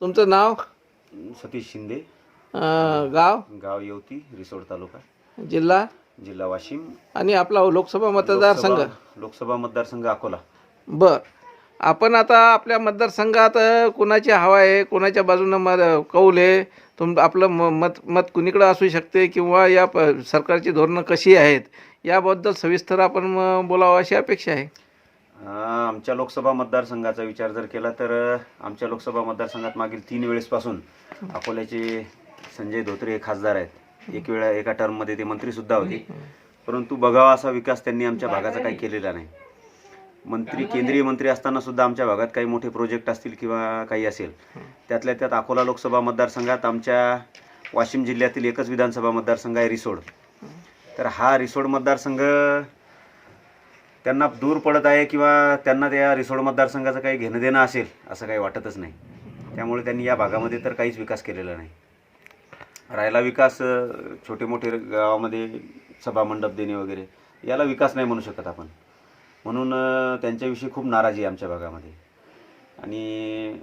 तुमचं नाव? सतीश शिंदे. अं, गाव? गाव येवती रिसोड तालुका. जिल्हा? जिल्हा वाशिम. आणि आपला लोकसभा मतदारसंघ? लोकसभा- लोकसभा मतदारसंघ अकोला. बर. आपण आता आपल्या मतदारसंघात अ, कुणाची हवा आहे कुणाच्या बाजूनं मत कौल आहे? तुम आपलं म मत मत कुणीकडं असू शकते किंवा या प सरकारची धोरणं कशी आहेत? याबद्दल सविस्तर आपण म, बोलावं अशी अपेक्षा आहे. आमच्या लोकसभा मतदारसंघाचा विचार जर केला तर आमच्या लोकसभा मतदारसंघात मागील तीन वेळेसपासून अकोल्याचे संजय धोत्रे हे खासदार आहेत. एक वेळा एका टर्ममध्ये ते मंत्रीसुद्धा होते. परंतु बघावा असा विकास त्यांनी आमच्या भागाचा काही केलेला नाही. मंत्री केंद्रीय मंत्री असताना सुद्धा आमच्या भागात काही मोठे प्रोजेक्ट असतील किंवा काही असेल त्यातल्या त्यात अकोला लोकसभा मतदारसंघात आमच्या वाशिम जिल्ह्यातील एकच विधानसभा मतदारसंघ आहे रिसोड. तर हा रिसोड मतदारसंघ त्यांना दूर पडत आहे किंवा त्यांना त्या रिसोड मतदारसंघाचं काही घेणं देणं असेल असं काही वाटतच नाही. त्यामुळे त्यांनी या भागामध्ये तर काहीच विकास केलेला नाही. राहिला विकास छोटे मोठे गावामध्ये सभामंडप देणे वगैरे याला विकास नाही म्हणू शकत आपण. म्हणून त्यांच्याविषयी खूप नाराजी आहे आमच्या भागामध्ये. आणि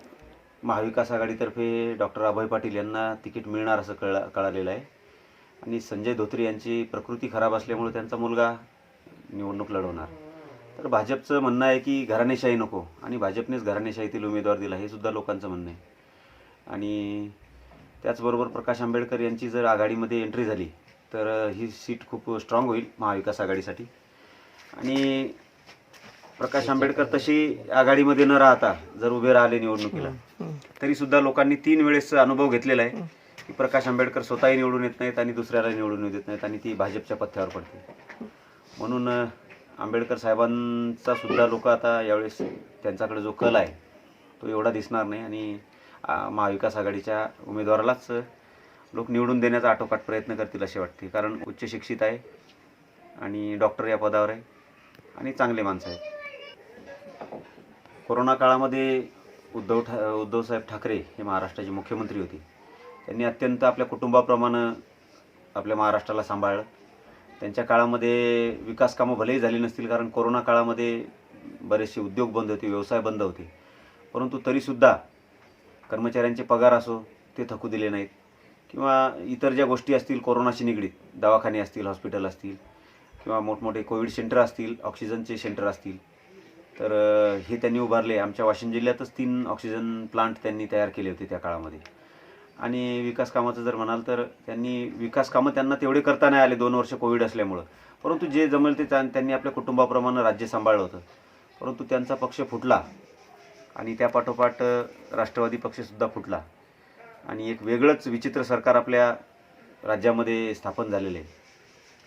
महाविकास आघाडीतर्फे डॉक्टर अभय पाटील यांना तिकीट मिळणार असं कळा कळालेलं आहे. आणि संजय धोत्रे यांची प्रकृती खराब असल्यामुळे त्यांचा मुलगा निवडणूक लढवणार. तर भाजपचं म्हणणं आहे की घराणेशाही नको आणि भाजपनेच घराणेशाहीतील उमेदवार दिला हे सुद्धा लोकांचं म्हणणं आहे. आणि त्याचबरोबर प्रकाश आंबेडकर यांची जर आघाडीमध्ये एंट्री झाली तर ही सीट खूप स्ट्रॉंग होईल महाविकास आघाडीसाठी. आणि प्रकाश आंबेडकर तशी आघाडीमध्ये न राहता जर उभे राहिले निवडणुकीला तरी सुद्धा लोकांनी तीन वेळेस अनुभव घेतलेला आहे की प्रकाश आंबेडकर स्वतःही निवडून येत नाहीत आणि दुसऱ्याला निवडून येत नाहीत आणि ती भाजपच्या पथ्यावर पडते म्हणून आंबेडकर साहेबांचा सुद्धा लोक आता यावेळेस त्यांच्याकडे जो कल आहे तो एवढा दिसणार नाही आणि महाविकास आघाडीच्या उमेदवारालाच लोक निवडून देण्याचा आटोकाट प्रयत्न करतील असे वाटते. कारण उच्च शिक्षित आहे आणि डॉक्टर या पदावर आहे आणि चांगले माणसं आहेत. कोरोना काळामध्ये उद्धव ठा उद्धवसाहेब ठाकरे हे महाराष्ट्राचे मुख्यमंत्री होते. त्यांनी अत्यंत आपल्या कुटुंबाप्रमाणे आपल्या महाराष्ट्राला सांभाळलं. त्यांच्या काळामध्ये विकास कामं भलेही झाली नसतील कारण कोरोना काळामध्ये बरेचसे उद्योग बंद होते व्यवसाय बंद होते. परंतु तरीसुद्धा कर्मचाऱ्यांचे पगार असो ते थकू दिले नाहीत. किंवा इतर ज्या गोष्टी असतील कोरोनाशी निगडीत दवाखाने असतील हॉस्पिटल असतील किंवा मोठमोठे कोविड सेंटर असतील ऑक्सिजनचे सेंटर असतील तर हे त्यांनी उभारले. आमच्या वाशिम जिल्ह्यातच तीन ऑक्सिजन प्लांट त्यांनी तयार केले होते त्या काळामध्ये. आणि विकास कामाचं जर म्हणाल तर त्यांनी विकास कामं त्यांना तेवढे करता नाही आले. दोन वर्ष कोविड असल्यामुळं. परंतु जे जमेल ते त्यांनी आपल्या कुटुंबाप्रमाणे राज्य सांभाळलं होतं. परंतु त्यांचा पक्ष फुटला आणि त्या पाठोपाठ राष्ट्रवादी पक्षसुद्धा फुटला. आणि एक वेगळंच विचित्र सरकार आपल्या राज्यामध्ये स्थापन झालेलं आहे.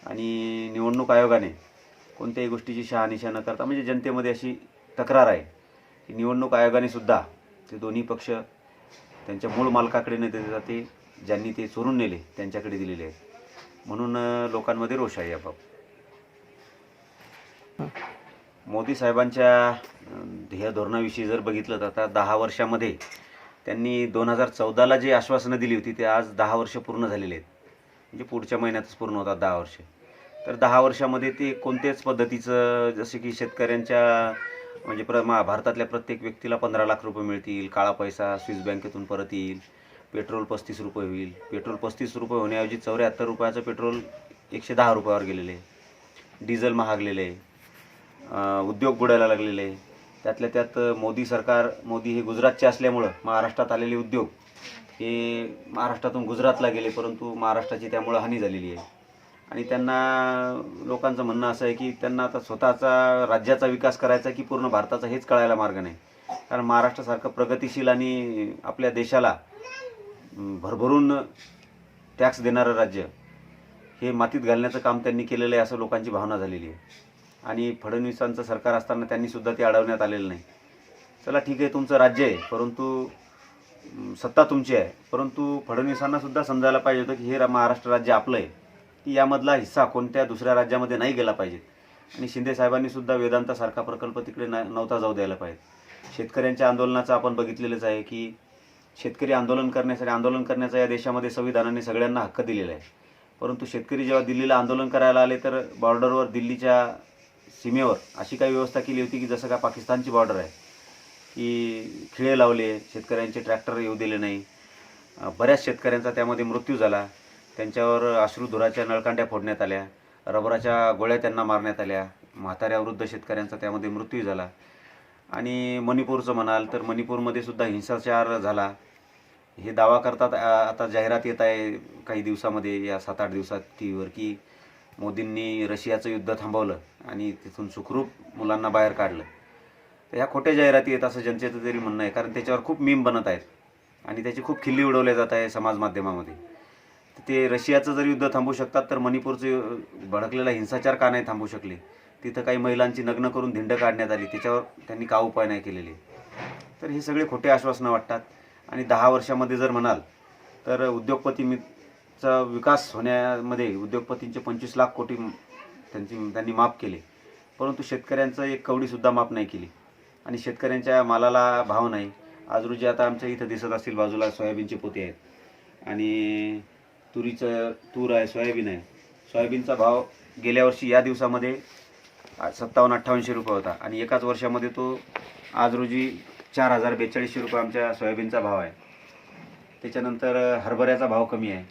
आणि निवडणूक आयोगाने कोणत्याही गोष्टीची शहानिशा न करता म्हणजे जनतेमध्ये अशी तक्रार आहे की निवडणूक आयोगाने सुद्धा ते दोन्ही पक्ष त्यांच्या मूळ मालकाकडे न देता ते ज्यांनी ते चोरून नेले त्यांच्याकडे दिलेले आहेत. म्हणून लोकांमध्ये रोष आहे याबाबत मोदी साहेबांच्या ध्येय धोरणाविषयी जर बघितलं तर आता दहा वर्षामध्ये त्यांनी दोन हजार चौदाला जी आश्वासनं दिली होती ते आज दहा वर्ष पूर्ण झालेले आहेत. म्हणजे पुढच्या महिन्यातच पूर्ण होतात दहा वर्ष. तर दहा वर्षामध्ये ते कोणत्याच पद्धतीचं जसे की शेतकऱ्यांच्या म्हणजे प्र मा भारतातल्या प्रत्येक व्यक्तीला पंधरा लाख रुपये मिळतील काळा पैसा स्विस बँकेतून परत येईल पेट्रोल पस्तीस रुपये होईल. पेट्रोल पस्तीस रुपये होण्याऐवजी चौऱ्याहत्तर रुपयाचं पेट्रोल एकशे दहा रुपयावर गेलेलं आहे. डिझेल महागलेलं आहे. उद्योग बुडायला लागलेले आहे. त्यातल्या त्यात मोदी सरकार मोदी हे गुजरातचे असल्यामुळं महाराष्ट्रात आलेले उद्योग हे महाराष्ट्रातून गुजरातला गेले परंतु महाराष्ट्राची त्यामुळं हानी झालेली आहे. आणि त्यांना लोकांचं म्हणणं असं आहे की त्यांना आता स्वतःचा राज्याचा विकास करायचा की पूर्ण भारताचा हेच कळायला मार्ग नाही. कारण महाराष्ट्रासारखं प्रगतिशील आणि आपल्या देशाला भरभरून टॅक्स देणारं राज्य हे मातीत घालण्याचं काम त्यांनी केलेलं आहे असं लोकांची भावना झालेली आहे. आणि फडणवीसांचं सरकार असताना त्यांनीसुद्धा ते अडवण्यात आलेलं नाही. चला ठीक आहे तुमचं राज्य आहे परंतु सत्ता तुमची आहे. परंतु फडणवीसांनासुद्धा समजायला पाहिजे होतं की हे रा- महाराष्ट्र राज्य आपलं आहे. की यामधला हिस्सा कोणत्या दुसऱ्या राज्यामध्ये नाही गेला पाहिजे. आणि शिंदे साहेबांनी सुद्धा वेदांतासारखा प्रकल्प तिकडे न नव्हता जाऊ द्यायला पाहिजे. शेतकऱ्यांच्या आंदोलनाचं आपण बघितलेलंच आहे की शेतकरी आंदोलन करण्यासाठी आंदोलन करण्याचा या देशामध्ये संविधानाने सगळ्यांना हक्क दिलेला आहे. परंतु शेतकरी जेव्हा दिल्लीला आंदोलन करायला आले तर बॉर्डरवर दिल्लीच्या सीमेवर अशी काही व्यवस्था केली होती की जसं का पाकिस्तानची बॉर्डर आहे की खिळे लावले शेतकऱ्यांचे ट्रॅक्टर येऊ दिले नाही. बऱ्याच शेतकऱ्यांचा त्यामध्ये मृत्यू झाला. त्यांच्यावर अश्रुधुराच्या नळकांड्या फोडण्यात आल्या. रबराच्या गोळ्या त्यांना मारण्यात आल्या. म्हाताऱ्या वृद्ध शेतकऱ्यांचा त्यामध्ये मृत्यू झाला. आणि मणिपूरचं म्हणाल तर मणिपूरमध्ये सुद्धा हिंसाचार झाला. हे दावा करतात आता जाहिरात येत आहे काही दिवसामध्ये या सात आठ दिवसात टी व्हीवर की मोदींनी रशियाचं युद्ध थांबवलं आणि तिथून सुखरूप मुलांना बाहेर काढलं. तर ह्या खोट्या जाहिराती आहेत असं जनतेचं तरी म्हणणं आहे. कारण त्याच्यावर खूप मीम बनत आहेत. आणि त्याची खूप खिल्ली उडवल्या जात आहे समाज माध्यमामध्ये. ते रशियाचं जर युद्ध थांबवू शकतात तर मणिपूरचे भडकलेला हिंसाचार का नाही थांबवू शकले? तिथं काही महिलांची नग्न करून धिंड काढण्यात आली. त्याच्यावर त्यांनी का उपाय नाही केलेले? तर हे सगळे खोटे आश्वासनं वाटतात. आणि दहा वर्षामध्ये जर म्हणाल तर उद्योगपतीचा विकास होण्यामध्ये उद्योगपतींचे पंचवीस लाख कोटी त्यांची त्यांनी माफ केले. परंतु शेतकऱ्यांचं एक कवडीसुद्धा माफ नाही केली. आणि शेतकऱ्यांच्या मालाला भाव नाही. आज रोजी आता आमच्या इथं दिसत असतील बाजूला सोयाबीनचे पोते आहेत. आणि तुरीचं तूर आहे सोयाबीन आहे. सोयाबीनचा भाव गेल्या वर्षी या दिवसामध्ये सत्तावन्न अठ्ठावन्नशे रुपये होता. आणि एकाच वर्षामध्ये तो आज रोजी चार हजार बेचाळीसशे रुपये आमच्या सोयाबीनचा भाव आहे. त्याच्यानंतर हरभऱ्याचा भाव कमी आहे.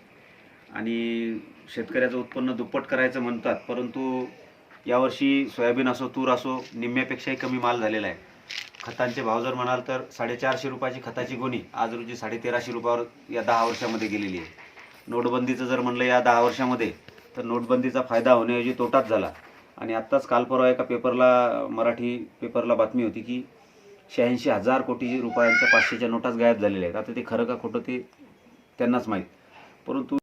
आणि शेतकऱ्याचं उत्पन्न दुप्पट करायचं म्हणतात परंतु यावर्षी सोयाबीन असो तूर असो निम्म्यापेक्षाही कमी माल झालेला आहे. खतांचे भाव जर म्हणाल तर साडेचारशे रुपयाची खताची गोणी आज रोजी साडेतेराशे रुपयावर या दहा वर्षामध्ये गेलेली आहे. नोटबंदीचं जर म्हणलं या दहा वर्षामध्ये तर नोटबंदीचा फायदा होण्याऐवजी तोटाच झाला. आणि आत्ताच काल परवा एका पेपरला मराठी पेपरला बातमी होती की शहाऐंशी हजार कोटी रुपयांच्या पाचशेच्या नोटाच गायब झालेल्या आहेत. आता ते खरं का खोटं ते त्यांनाच माहीत. परंतु